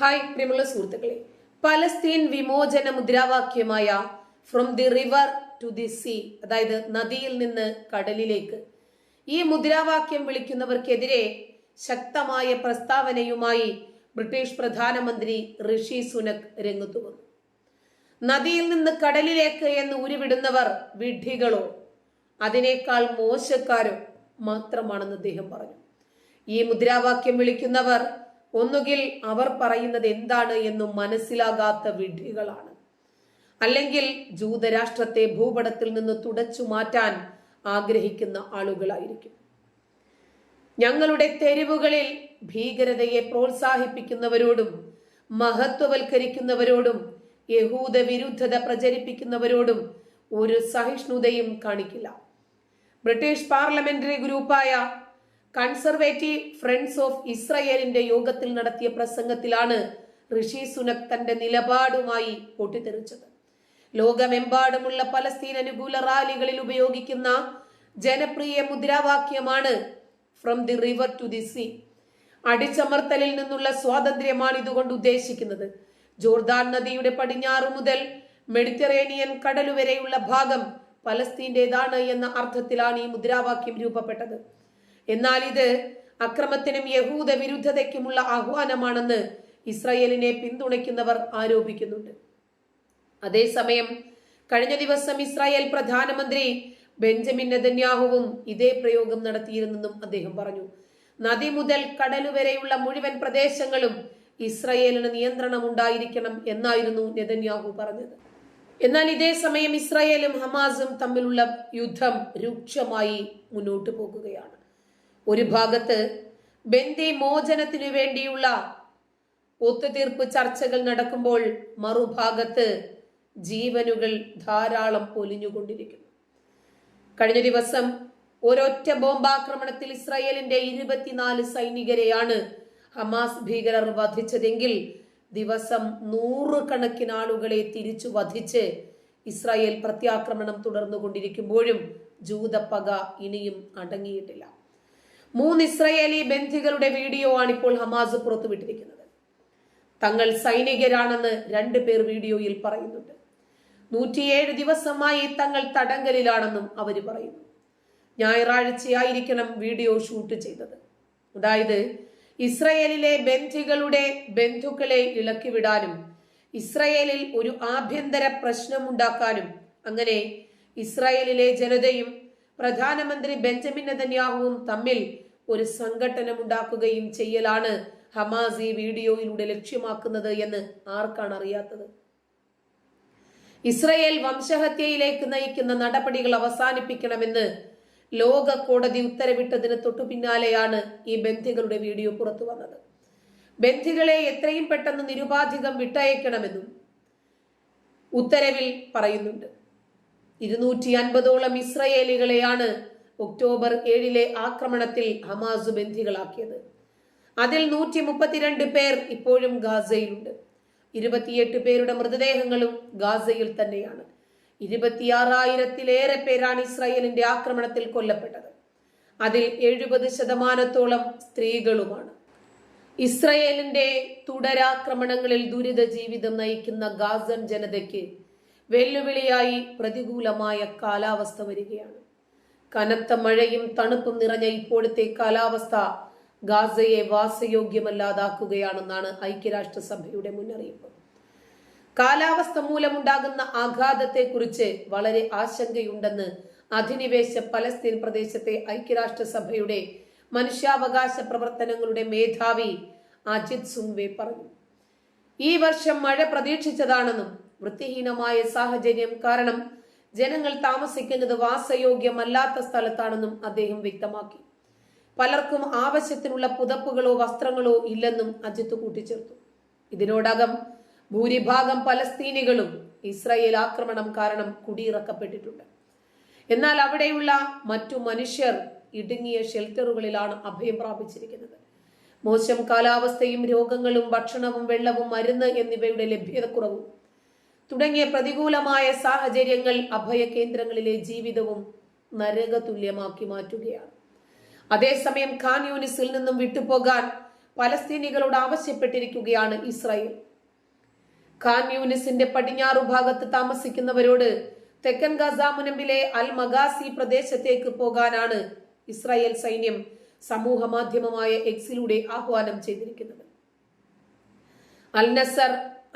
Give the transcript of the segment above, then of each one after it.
Hi പ്രിയമുള്ള സുഹൃത്തുക്കളെ. Palestine വിമോചന മുദ്രാവാക്യമായ from the river to the sea അതായത് നദിയിൽ നിന്ന് കടലിലേക്ക്. ഈ മുദ്രാവാക്യം വിളിക്കുന്നവർക്കെതിരെ ശക്തമായ പ്രസ്താവനയുമായി ബ്രിട്ടീഷ് പ്രധാനമന്ത്രി ഋഷി സുനക് രംഗത്തു വന്നു. നദിയിൽ നിന്ന് കടലിലേക്ക് എന്ന് ഉരുവിടുന്നവർ വിഡ്ഢികളോ അതിനേക്കാൾ മോശക്കാരോ മാത്രമാണെന്ന് അദ്ദേഹം പറഞ്ഞു. ഈ മുദ്രാവാക്യം വിളിക്കുന്നവർ ഒന്നുകിൽ അവർ പറയുന്നത് എന്താണ് എന്ന് മനസ്സിലാകാത്ത വിഡ്ഢികളാണ്. അല്ലെങ്കിൽ ജൂതരാഷ്ട്രത്തെ ഭൂപടത്തിൽ നിന്ന് തുടച്ചു മാറ്റാൻ ആഗ്രഹിക്കുന്ന ആളുകളായിരിക്കും. ഞങ്ങളുടെ തെരുവുകളിൽ ഭീകരതയെ പ്രോത്സാഹിപ്പിക്കുന്നവരോടും മഹത്വവൽക്കരിക്കുന്നവരോടും യഹൂദ വിരുദ്ധത പ്രചരിപ്പിക്കുന്നവരോടും ഒരു സഹിഷ്ണുതയും കാണിക്കില്ല. ബ്രിട്ടീഷ് പാർലമെന്ററി ഗ്രൂപ്പായ കൺസർവേറ്റീവ് ഫ്രണ്ട്സ് ഓഫ് ഇസ്രയേലിന്റെ യോഗത്തിൽ നടത്തിയ പ്രസംഗത്തിലാണ് ഋഷി സുനക് തന്റെ നിലപാടുമായി പൊട്ടിത്തെറിച്ചത്. ലോകമെമ്പാടുമുള്ള പലസ്തീൻ അനുകൂല റാലികളിൽ ഉപയോഗിക്കുന്ന ജനപ്രിയ മുദ്രാവാക്യമാണ് from the river to the sea അടിച്ചമർത്തലിൽ നിന്നുള്ള സ്വാതന്ത്ര്യമാണ് ഇതുകൊണ്ട് ഉദ്ദേശിക്കുന്നത്. ജോർദാൻ നദിയുടെ പടിഞ്ഞാറ് മുതൽ മെഡിറ്ററേനിയൻ കടലുവരെയുള്ള ഭാഗം പലസ്തീന്റേതാണ് എന്ന അർത്ഥത്തിലാണ് ഈ മുദ്രാവാക്യം രൂപപ്പെട്ടത്. എന്നാൽ ഇത് അക്രമത്തിനും യഹൂദ വിരുദ്ധതയ്ക്കുമുള്ള ആഹ്വാനമാണെന്ന് ഇസ്രയേലിനെ പിന്തുണയ്ക്കുന്നവർ ആരോപിക്കുന്നുണ്ട്. അതേസമയം കഴിഞ്ഞ ദിവസം ഇസ്രായേൽ പ്രധാനമന്ത്രി ബെഞ്ചമിൻ നെതന്യാഹുവും ഇതേ പ്രയോഗം നടത്തിയിരുന്നെന്നും അദ്ദേഹം പറഞ്ഞു. നദി മുതൽ കടലുവരെയുള്ള മുഴുവൻ പ്രദേശങ്ങളും ഇസ്രയേലിന് നിയന്ത്രണം ഉണ്ടായിരിക്കണം എന്നായിരുന്നു നെതന്യാഹു പറഞ്ഞത്. എന്നാൽ ഇതേ സമയം ഇസ്രായേലും ഹമാസും തമ്മിലുള്ള യുദ്ധം രൂക്ഷമായി മുന്നോട്ട് പോകുകയാണ്. ഒരു ഭാഗത്ത് ബന്ദി മോചനത്തിനു വേണ്ടിയുള്ള ഒത്തുതീർപ്പ് ചർച്ചകൾ നടക്കുമ്പോൾ മറുഭാഗത്ത് ജീവനുകൾ ധാരാളം പൊലിഞ്ഞുകൊണ്ടിരിക്കുന്നു. കഴിഞ്ഞ ദിവസം ഒരൊറ്റ ബോംബാക്രമണത്തിൽ ഇസ്രായേലിന്റെ ഇരുപത്തിനാല് സൈനികരെയാണ് ഹമാസ് ഭീകരർ വധിച്ചതെങ്കിൽ ദിവസം നൂറുകണക്കിന് ആളുകളെ തിരിച്ചു വധിച്ച് ഇസ്രായേൽ പ്രത്യാക്രമണം തുടർന്നുകൊണ്ടിരിക്കുമ്പോഴും ജൂതപ്പക ഇനിയും അടങ്ങിയിട്ടില്ല. മൂന്ന് ഇസ്രയേലി ബന്ധികളുടെ വീഡിയോ ആണ് ഇപ്പോൾ ഹമാസ് പുറത്തുവിട്ടിരിക്കുന്നത്. തങ്ങൾ സൈനികരാണെന്ന് രണ്ടു പേർ വീഡിയോയിൽ പറയുന്നുണ്ട്. നൂറ്റിയേഴ് ദിവസമായി തങ്ങൾ തടങ്കലിലാണെന്നും അവർ പറയുന്നു. ഞായറാഴ്ചയായിരിക്കണം വീഡിയോ ഷൂട്ട് ചെയ്തത്. അതായത് ഇസ്രയേലിലെ ബന്ധികളുടെ ബന്ധുക്കളെ ഇളക്കിവിടാനും ഇസ്രയേലിൽ ഒരു ആഭ്യന്തര പ്രശ്നമുണ്ടാക്കാനും അങ്ങനെ ഇസ്രായേലിലെ ജനതയും പ്രധാനമന്ത്രി ബെഞ്ചമിൻ നെതന്യാഹുവും തമ്മിൽ ഒരു സംഘടനം ഉണ്ടാക്കുകയും ചെയ്യലാണ്. ഹമാസ് ഈ വീഡിയോയിലൂടെ ലക്ഷ്യമാക്കുന്നത് എന്ന് ആർക്കാണ് അറിയാത്തത്? ഇസ്രയേൽ വംശഹത്യയിലേക്ക് നയിക്കുന്ന നടപടികൾ അവസാനിപ്പിക്കണമെന്ന് ലോക കോടതി ഉത്തരവിട്ടതിന് തൊട്ടു പിന്നാലെയാണ് ഈ ബന്ധികളുടെ വീഡിയോ പുറത്തു വന്നത്. ബന്ധികളെ എത്രയും പെട്ടെന്ന് നിരുപാധികം വിട്ടയക്കണമെന്നും ഉത്തരവിൽ പറയുന്നുണ്ട്. ഇരുന്നൂറ്റി അൻപതോളം ഇസ്രയേലികളെയാണ് ഒക്ടോബർ ഏഴിലെ ആക്രമണത്തിൽ ഹമാസ് ബന്ധികളാക്കിയത് അതിൽ നൂറ്റി മുപ്പത്തിരണ്ട് പേർ ഇപ്പോഴും ഗാസയിലുണ്ട്. ഇരുപത്തിയെട്ട് പേരുടെ മൃതദേഹങ്ങളും ഗാസയിൽ തന്നെയാണ്. ഇരുപത്തിയാറായിരത്തിലേറെ പേരാണ് ഇസ്രായേലിന്റെ ആക്രമണത്തിൽ കൊല്ലപ്പെട്ടത്. അതിൽ എഴുപത് ശതമാനത്തോളം സ്ത്രീകളുമാണ്. ഇസ്രയേലിന്റെ തുടരാക്രമണങ്ങളിൽ ദുരിത ജീവിതം നയിക്കുന്ന ഗാസൻ ജനതയ്ക്ക് വെല്ലുവിളിയായി പ്രതികൂലമായ കാലാവസ്ഥ വരികയാണ്. കനത്ത മഴയും തണുപ്പും നിറഞ്ഞ ഇപ്പോഴത്തെ കാലാവസ്ഥ ഗാസയെ വാസയോഗ്യമല്ലാതാക്കുകയാണെന്നാണ് ഐക്യരാഷ്ട്രസഭയുടെ മുന്നറിയിപ്പ്. കാലാവസ്ഥ മൂലമുണ്ടാകുന്ന ആഘാതത്തെക്കുറിച്ച് വളരെ ആശങ്കയുണ്ടെന്ന് അധിനിവേശ പലസ്തീൻ പ്രദേശത്തെ ഐക്യരാഷ്ട്രസഭയുടെ മനുഷ്യാവകാശ പ്രവർത്തനങ്ങളുടെ മേധാവി അജിത് സുംവെ പറഞ്ഞു. ഈ വർഷം മഴ പ്രതീക്ഷിച്ചതാണെന്നും വൃത്തിഹീനമായ സാഹചര്യം കാരണം ജനങ്ങൾ താമസിക്കുന്നത് വാസയോഗ്യമല്ലാത്ത സ്ഥലത്താണെന്നും അദ്ദേഹം വ്യക്തമാക്കി. പലർക്കും ആവശ്യത്തിനുള്ള പുതപ്പുകളോ വസ്ത്രങ്ങളോ ഇല്ലെന്നും അജിത്ത് കൂട്ടിച്ചേർത്തു. ഇതിനോടകം ഭൂരിഭാഗം പലസ്തീനികളും ഇസ്രായേൽ ആക്രമണം കാരണം കുടിയിറക്കപ്പെട്ടിട്ടുണ്ട്. എന്നാൽ അവിടെയുള്ള മറ്റു മനുഷ്യർ ഇടുങ്ങിയ ഷെൽട്ടറുകളിലാണ് അഭയം പ്രാപിച്ചിരിക്കുന്നത്. മോശം കാലാവസ്ഥയും രോഗങ്ങളും ഭക്ഷണവും വെള്ളവും മരുന്ന് എന്നിവയുടെ ലഭ്യതക്കുറവും തുടങ്ങിയ പ്രതികൂലമായ സാഹചര്യങ്ങൾ അഭയകേന്ദ്രങ്ങളിലെ ജീവിതവും നരകതുല്യമാക്കി മാറ്റുകയാണ്. അതേസമയം ഖാൻ യൂനിസിൽ നിന്നും വിട്ടുപോകാൻ പലസ്തീനികളോട് ആവശ്യപ്പെട്ടിരിക്കുകയാണ് ഇസ്രായേൽ. ഖാൻ യൂനിസിന്റെ പടിഞ്ഞാറു ഭാഗത്ത് താമസിക്കുന്നവരോട് തെക്കൻ ഗസ മുനമ്പിലെ അൽ മഗാസി പ്രദേശത്തേക്ക് പോകാനാണ് ഇസ്രായേൽ സൈന്യം സമൂഹ മാധ്യമമായ എക്സിലൂടെ ആഹ്വാനം ചെയ്തിരിക്കുന്നത്. Al Nasr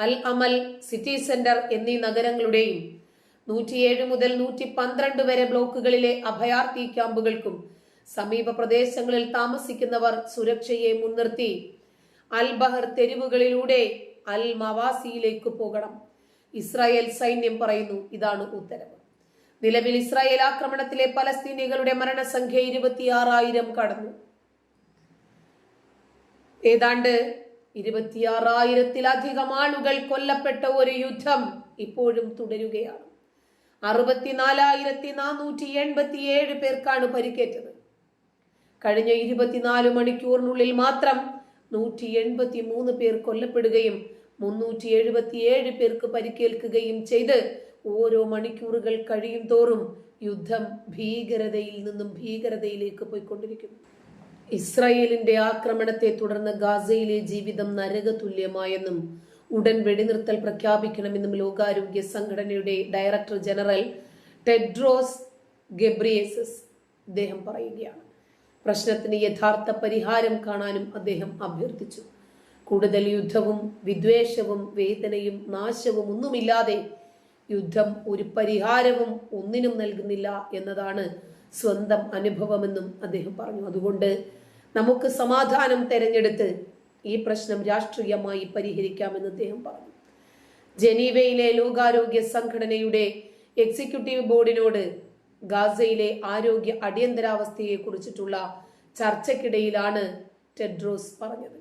Al Amal City Centre എന്നീ നഗരങ്ങളുടെയും നൂറ്റിയേഴ് മുതൽ നൂറ്റി പന്ത്രണ്ട് വരെ ബ്ലോക്കുകളിലെ അഭയാർത്ഥി ക്യാമ്പുകൾക്കും സമീപ പ്രദേശങ്ങളിൽ താമസിക്കുന്നവർ സുരക്ഷയെ മുൻനിർത്തി അൽ ബഹർ തെരുവുകളിലൂടെ അൽ മവാസിയിലേക്ക് പോകണം. ഇസ്രായേൽ സൈന്യം പറയുന്നു ഇതാണ് ഉത്തരവ്. നിലവിൽ ഇസ്രായേൽ ആക്രമണത്തിലെ പലസ്തീനികളുടെ മരണസംഖ്യ ഇരുപത്തിയാറായിരം കടന്നു. ഏതാണ്ട് ഇരുപത്തിയാറായിരത്തിലധികം ആളുകൾ കൊല്ലപ്പെട്ട ഒരു യുദ്ധം ഇപ്പോഴും തുടരുകയാണ്. അറുപത്തിനാലായിരത്തി നാനൂറ്റി എൺപത്തിയേഴ് പേർക്കാണ് പരിക്കേറ്റത്. കഴിഞ്ഞ ഇരുപത്തിനാല് മണിക്കൂറിനുള്ളിൽ മാത്രം നൂറ്റി എൺപത്തി മൂന്ന് പേർ കൊല്ലപ്പെടുകയും മുന്നൂറ്റി എഴുപത്തിയേഴ് പേർക്ക് പരിക്കേൽക്കുകയും ചെയ്ത് ഓരോ മണിക്കൂറുകൾ കഴിയും തോറും യുദ്ധം ഭീകരതയിൽ നിന്നും ഭീകരതയിലേക്ക് പോയിക്കൊണ്ടിരിക്കുന്നു. ഇസ്രായേലിന്റെ ആക്രമണത്തെ തുടർന്ന് ഗാസയിലെ ജീവിതം നരകതുല്യമായെന്നും ഉടൻ വെടിനിർത്തൽ പ്രഖ്യാപിക്കണമെന്നും ലോകാരോഗ്യ സംഘടനയുടെ ഡയറക്ടർ ജനറൽ ടെഡ്രോസ് ഗബ്രിയേസസ് അദ്ദേഹം പറയുകയാണ്. പ്രശ്നത്തിന് യഥാർത്ഥ പരിഹാരം കാണാനും അദ്ദേഹം അഭ്യർത്ഥിച്ചു. കൂടുതൽ യുദ്ധവും വിദ്വേഷവും വേദനയും നാശവും ഒന്നുമില്ലാതെ യുദ്ധം ഒരു പരിഹാരവും ഒന്നിനും നൽകുന്നില്ല എന്നതാണ് സ്വന്തം അനുഭവമെന്നും അദ്ദേഹം പറഞ്ഞു. അതുകൊണ്ട് നമുക്ക് സമാധാനം തെരഞ്ഞെടുത്ത് ഈ പ്രശ്നം രാഷ്ട്രീയമായി പരിഹരിക്കാമെന്ന് അദ്ദേഹം പറഞ്ഞു. ജനീവയിലെ ലോകാരോഗ്യ സംഘടനയുടെ എക്സിക്യൂട്ടീവ് ബോർഡിനോട് ഗാസയിലെ ആരോഗ്യ അടിയന്തരാവസ്ഥയെ കുറിച്ചിട്ടുള്ള ചർച്ചയ്ക്കിടയിലാണ് ടെഡ്രോസ് പറഞ്ഞത്.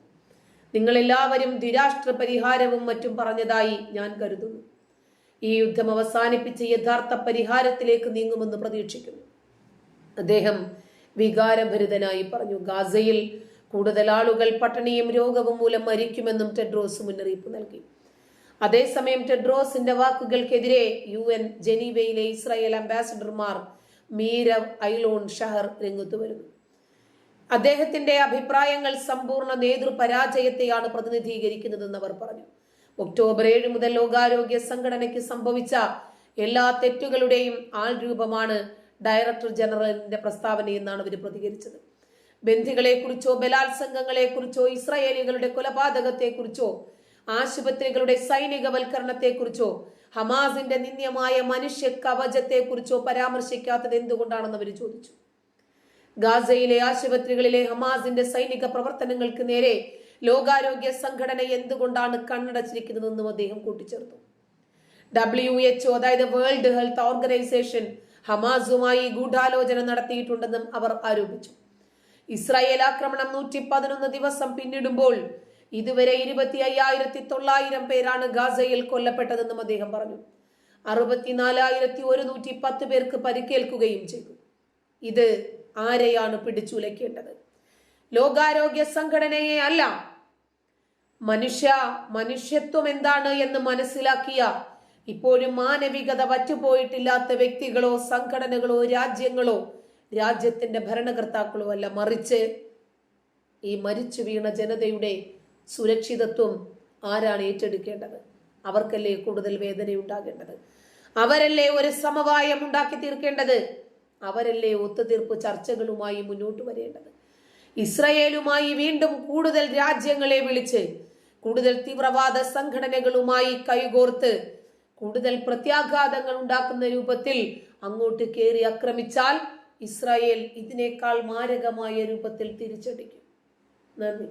നിങ്ങൾ എല്ലാവരും ദ്വിരാഷ്ട്ര പരിഹാരവും മറ്റും പറഞ്ഞതായി ഞാൻ കരുതുന്നു. ഈ യുദ്ധം അവസാനിപ്പിച്ച് യഥാർത്ഥ പരിഹാരത്തിലേക്ക് നീങ്ങുമെന്ന് പ്രതീക്ഷിക്കുന്നു. അദ്ദേഹം വികാരഭരിതനായി പറഞ്ഞു ഗാസയിൽ കൂടുതൽ ആളുകൾ പട്ടിണിയും രോഗവും മൂലം മരിക്കുമെന്നും ടെഡ്രോസ് മുന്നറിയിപ്പ് നൽകി. അതേസമയം ടെഡ്രോസിന്റെ വാക്കുകൾക്കെതിരെ യു എൻ ജനീവയിലെ ഇസ്രായേൽ അംബാസിഡർമാർ മീരവ് ഐലോൺ ഷഹർ രംഗത്ത് വരുന്നു. അദ്ദേഹത്തിന്റെ അഭിപ്രായങ്ങൾ സമ്പൂർണ നേതൃപരാജയത്തെയാണ് പ്രതിനിധീകരിക്കുന്നതെന്ന് അവർ പറഞ്ഞു. ഒക്ടോബർ ഏഴ് മുതൽ ലോകാരോഗ്യ സംഘടനയ്ക്ക് സംഭവിച്ച എല്ലാ തെറ്റുകളുടെയും ആൾ രൂപമാണ് ഡയറക്ടർ ജനറലിന്റെ പ്രസ്താവനയെന്നാണ് അവർ പ്രതികരിച്ചത്. ബന്ധികളെക്കുറിച്ചോ ബലാത്സംഗങ്ങളെക്കുറിച്ചോ ഇസ്രായേലികളുടെ കൊലപാതകത്തെക്കുറിച്ചോ ആശുപത്രികളുടെ സൈനികവൽക്കരണത്തെക്കുറിച്ചോ ഹമാസിന്റെ നിന്ദ്യമായ മനുഷ്യ കവചത്തെക്കുറിച്ചോ പരാമർശിക്കാത്തത് എന്തുകൊണ്ടാണെന്ന് അവർ ചോദിച്ചു. ഗാസയിലെ ആശുപത്രികളിലെ ഹമാസിന്റെ സൈനിക പ്രവർത്തനങ്ങൾക്ക് നേരെ ലോകാരോഗ്യ സംഘടന എന്തുകൊണ്ടാണ് കണ്ണടച്ചിരിക്കുന്നതെന്നും അദ്ദേഹം കൂട്ടിച്ചേർത്തു. ഡബ്ല്യു എച്ച്ഒ അതായത് വേൾഡ് ഹെൽത്ത് ഓർഗനൈസേഷൻ ഹമാസുമായി ഗൂഢാലോചന നടത്തിയിട്ടുണ്ടെന്നും അവർ ആരോപിച്ചു. ഇസ്രായേൽ ആക്രമണം നൂറ്റി പതിനൊന്ന് ദിവസം പിന്നിടുമ്പോൾ ഇതുവരെ ഇരുപത്തി അയ്യായിരത്തി തൊള്ളായിരം പേരാണ് ഗാസയിൽ കൊല്ലപ്പെട്ടതെന്നും അദ്ദേഹം പറഞ്ഞു. അറുപത്തിനാലായിരത്തി ഒരുന്നൂറ്റി പത്ത് പേർക്ക് പരിക്കേൽക്കുകയും ചെയ്തു. ഇത് ആരെയാണ് പിടിച്ചുലയ്ക്കേണ്ടത് ലോകാരോഗ്യ സംഘടനയെ അല്ല. മനുഷ്യ മനുഷ്യത്വം എന്താണ് എന്ന് മനസ്സിലാക്കിയ ഇപ്പോഴും മാനവികത വറ്റുപോയിട്ടില്ലാത്ത വ്യക്തികളോ സംഘടനകളോ രാജ്യങ്ങളോ രാജ്യത്തിന്റെ ഭരണകർത്താക്കളോ അല്ല മറിച്ച് ഈ മരിച്ചു വീണ ജനതയുടെ സുരക്ഷിതത്വം ആരാണ് ഏറ്റെടുക്കേണ്ടത്? അവർക്കല്ലേ കൂടുതൽ വേദന ഉണ്ടാകേണ്ടത് അവരല്ലേ ഒരു സമവായം ഉണ്ടാക്കി തീർക്കേണ്ടത്? അവരല്ലേ ഒത്തുതീർപ്പ് ചർച്ചകളുമായി മുന്നോട്ട് വരേണ്ടത്? ഇസ്രയേലുമായി വീണ്ടും കൂടുതൽ രാജ്യങ്ങളെ വിളിച്ച് കൂടുതൽ തീവ്രവാദ സംഘടനകളുമായി കൈകോർത്ത് കൂടുതൽ പ്രത്യാഘാതങ്ങൾ ഉണ്ടാക്കുന്ന രൂപത്തിൽ അങ്ങോട്ട് കയറി ആക്രമിച്ചാൽ ഇസ്രായേൽ ഇതിനേക്കാൾ മാരകമായ രൂപത്തിൽ തിരിച്ചടിക്കും. നന്ദി.